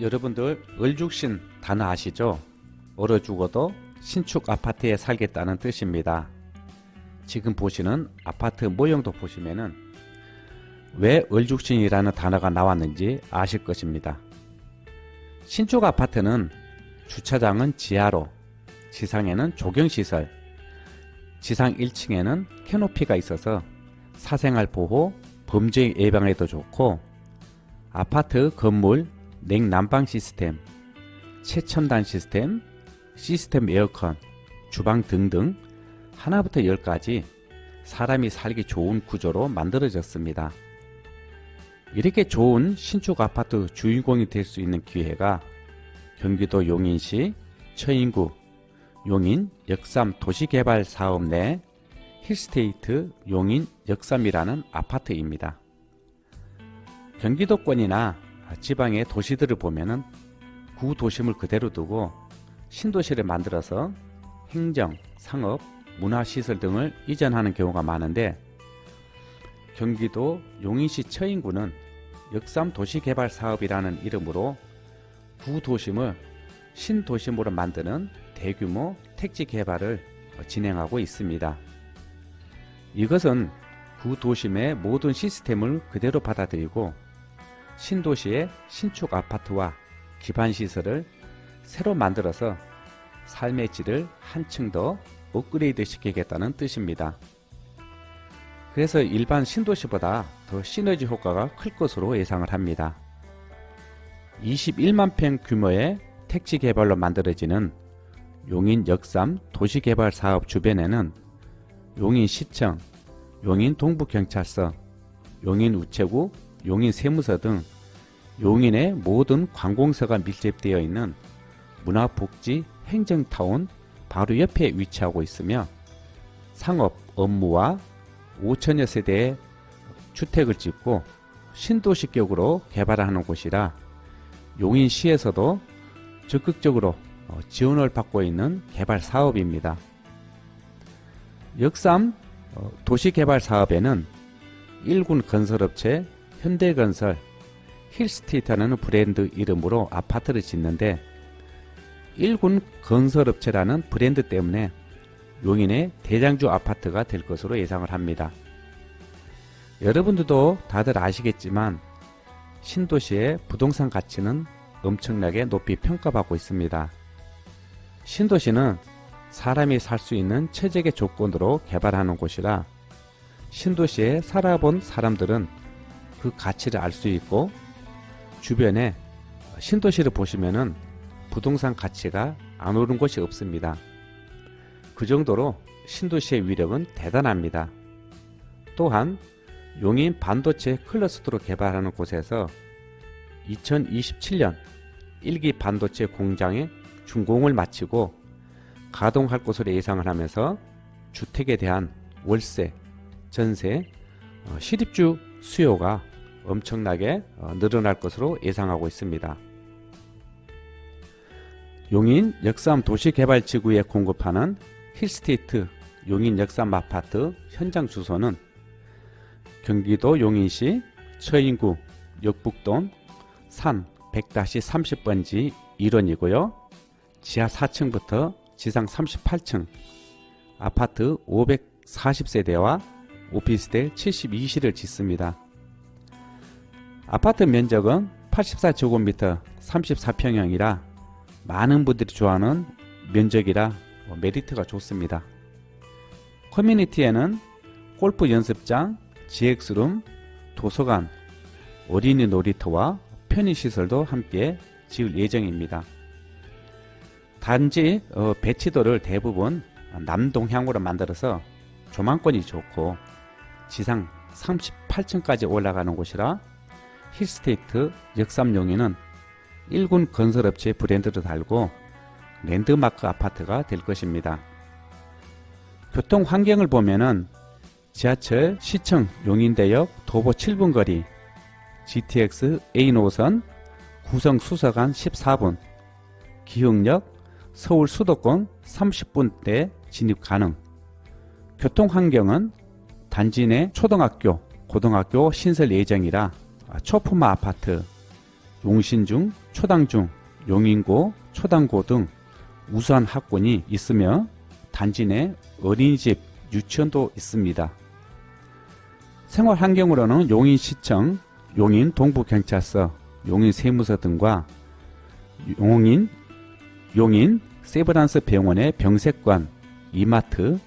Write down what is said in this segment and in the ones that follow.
여러분들 얼죽신 단어 아시죠? 얼어 죽어도 신축 아파트에 살겠다는 뜻입니다. 지금 보시는 아파트 모형도 보시면은 왜 얼죽신이라는 단어가 나왔는지 아실 것입니다. 신축 아파트는 주차장은 지하로, 지상에는 조경시설, 지상 1층에는 캐노피가 있어서 사생활 보호, 범죄 예방에도 좋고 아파트 건물 냉난방 시스템, 최첨단 시스템, 시스템 에어컨, 주방 등등 하나부터 열까지 사람이 살기 좋은 구조로 만들어졌습니다. 이렇게 좋은 신축 아파트 주인공이 될 수 있는 기회가 경기도 용인시 처인구 용인 역삼 도시개발 사업 내 힐스테이트 용인 역삼이라는 아파트입니다. 경기도권이나 지방의 도시들을 보면은 구도심을 그대로 두고 신도시를 만들어서 행정, 상업, 문화시설 등을 이전하는 경우가 많은데 경기도 용인시 처인구는 역삼 도시개발 사업이라는 이름으로 구도심을 신도심으로 만드는 대규모 택지 개발을 진행하고 있습니다. 이것은 구도심의 모든 시스템을 그대로 받아들이고 신도시의 신축 아파트와 기반 시설을 새로 만들어서 삶의 질을 한층 더 업그레이드 시키겠다는 뜻입니다. 그래서 일반 신도시보다 더 시너지 효과가 클 것으로 예상을 합니다. 21만 평 규모의 택지 개발로 만들어지는 용인 역삼 도시개발 사업 주변에는 용인 시청, 용인 동부경찰서, 용인 우체국, 용인 세무서 등 용인의 모든 관공서가 밀집되어 있는 문화복지 행정타운 바로 옆에 위치하고 있으며 상업 업무와 5천여 세대의 주택을 짓고 신도시격으로 개발하는 곳이라 용인시에서도 적극적으로 어, 지원을 받고 있는 개발 사업입니다. 역삼 어, 도시개발 사업에는 일군 건설업체 현대건설, 힐스테이트라는 브랜드 이름으로 아파트를 짓는데 일군 건설업체라는 브랜드 때문에 용인의 대장주 아파트가 될 것으로 예상을 합니다. 여러분들도 다들 아시겠지만 신도시의 부동산 가치는 엄청나게 높이 평가받고 있습니다. 신도시는 사람이 살 수 있는 최적의 조건으로 개발하는 곳이라 신도시에 살아본 사람들은 그 가치를 알 수 있고 주변에 신도시를 보시면은 부동산 가치가 안 오른 곳이 없습니다. 그 정도로 신도시의 위력은 대단합니다. 또한 용인 반도체 클러스터로 개발하는 곳에서 2027년 1기 반도체 공장의 준공을 마치고 가동할 것으로 예상을 하면서 주택에 대한 월세, 전세, 어, 실입주 수요가 엄청나게 어, 늘어날 것으로 예상하고 있습니다. 용인 역삼 도시개발지구에 공급하는 힐스테이트 용인 역삼 아파트 현장 주소는 경기도 용인시 처인구 역북동 산 100-30번지 1원이고요. 지하 4층부터 지상 38층 아파트 540세대와 오피스텔 72실을 짓습니다. 아파트 면적은 84제곱미터 34평형이라 많은 분들이 좋아하는 면적이라 메리트가 좋습니다. 커뮤니티에는 골프 연습장, GX룸, 도서관, 어린이 놀이터와 편의시설도 함께 지을 예정입니다. 단지 어, 배치도를 대부분 남동향으로 만들어서 조망권이 좋고 지상 38층까지 올라가는 곳이라 힐스테이트 역삼용인은 1군 건설업체 브랜드를 달고 랜드마크 아파트가 될 것입니다. 교통 환경을 보면은 지하철 시청 용인대역 도보 7분 거리 GTX A 노선 구성 수서간 14분 기흥역 서울 수도권 30분대 진입 가능 교통 환경은 단지 내 초등학교, 고등학교 신설 예정이라 초품화 아파트, 용신중, 초당중, 용인고, 초당고 등 우수한 학군이 있으며 단지 내 어린이집, 유치원도 있습니다. 생활 환경으로는 용인시청, 용인 동부경찰서, 용인 세무서 등과 용인 용인 세브란스 병원의 병세관, 이마트,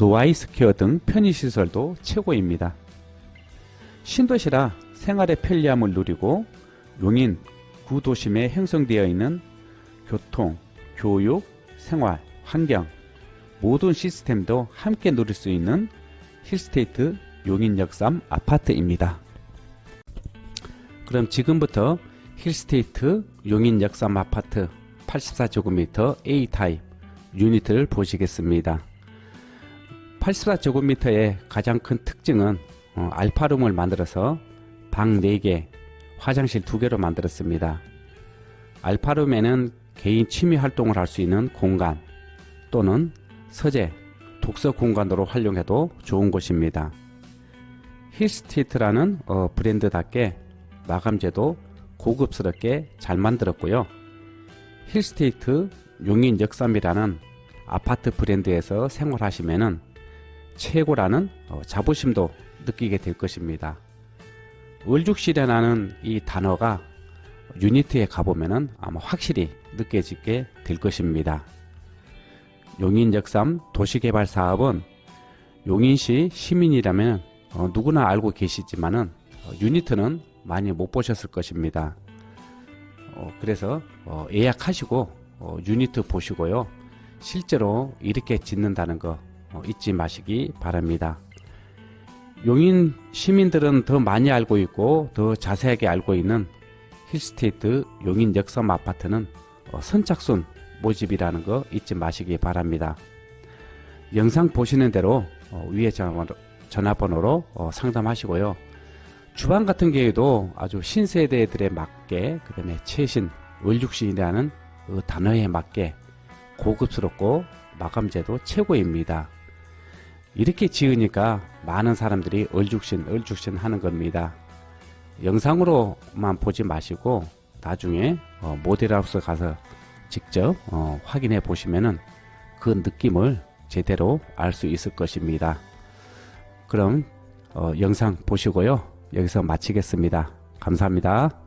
드와이스퀘어 등 편의시설도 최고입니다. 신도시라 생활의 편리함을 누리고 용인 구도심에 형성되어 있는 교통, 교육, 생활, 환경 모든 시스템도 함께 누릴 수 있는 힐스테이트 용인 역삼 아파트입니다. 그럼 지금부터 힐스테이트 용인 역삼 아파트 84제곱미터 A타입 유니트를 보시겠습니다. 84제곱미터의 가장 큰 특징은 어, 알파룸을 만들어서 방 4개, 화장실 2개로 만들었습니다. 알파룸에는 개인 취미 활동을 할 수 있는 공간 또는 서재, 독서 공간으로 활용해도 좋은 곳입니다. 힐스트리트라는 어, 브랜드답게 마감재도 고급스럽게 잘 만들었고요. 힐스테이트 용인 역삼이라는 아파트 브랜드에서 생활하시면은 최고라는 어, 자부심도 느끼게 될 것입니다. 얼죽시련하는 이 단어가 유니트에 가보면은 아마 확실히 느껴지게 될 것입니다. 용인 역삼 도시개발 사업은 용인시 시민이라면 어, 누구나 알고 계시지만은 어, 유니트는 많이 못 보셨을 것입니다. 어, 그래서 어, 예약하시고 어, 유니트 보시고요. 실제로 이렇게 짓는다는 거 어, 잊지 마시기 바랍니다. 용인 시민들은 더 많이 알고 있고 더 자세하게 알고 있는 힐스테이트 용인 역삼 아파트는 어, 선착순 모집이라는 거 잊지 마시기 바랍니다. 영상 보시는 대로 어, 위에 전화번호, 전화번호로 어, 상담하시고요. 주방 같은 경우에도 아주 신세대들에 맞게 그 다음에 최신 얼죽신이라는 그 단어에 맞게 고급스럽고 마감재도 최고입니다. 이렇게 지으니까 많은 사람들이 얼죽신 얼죽신 하는 겁니다. 영상으로만 보지 마시고 나중에 어, 모델하우스 가서 직접 어, 확인해 보시면은 그 느낌을 제대로 알 수 있을 것입니다. 그럼 어, 영상 보시고요. 여기서 마치겠습니다. 감사합니다.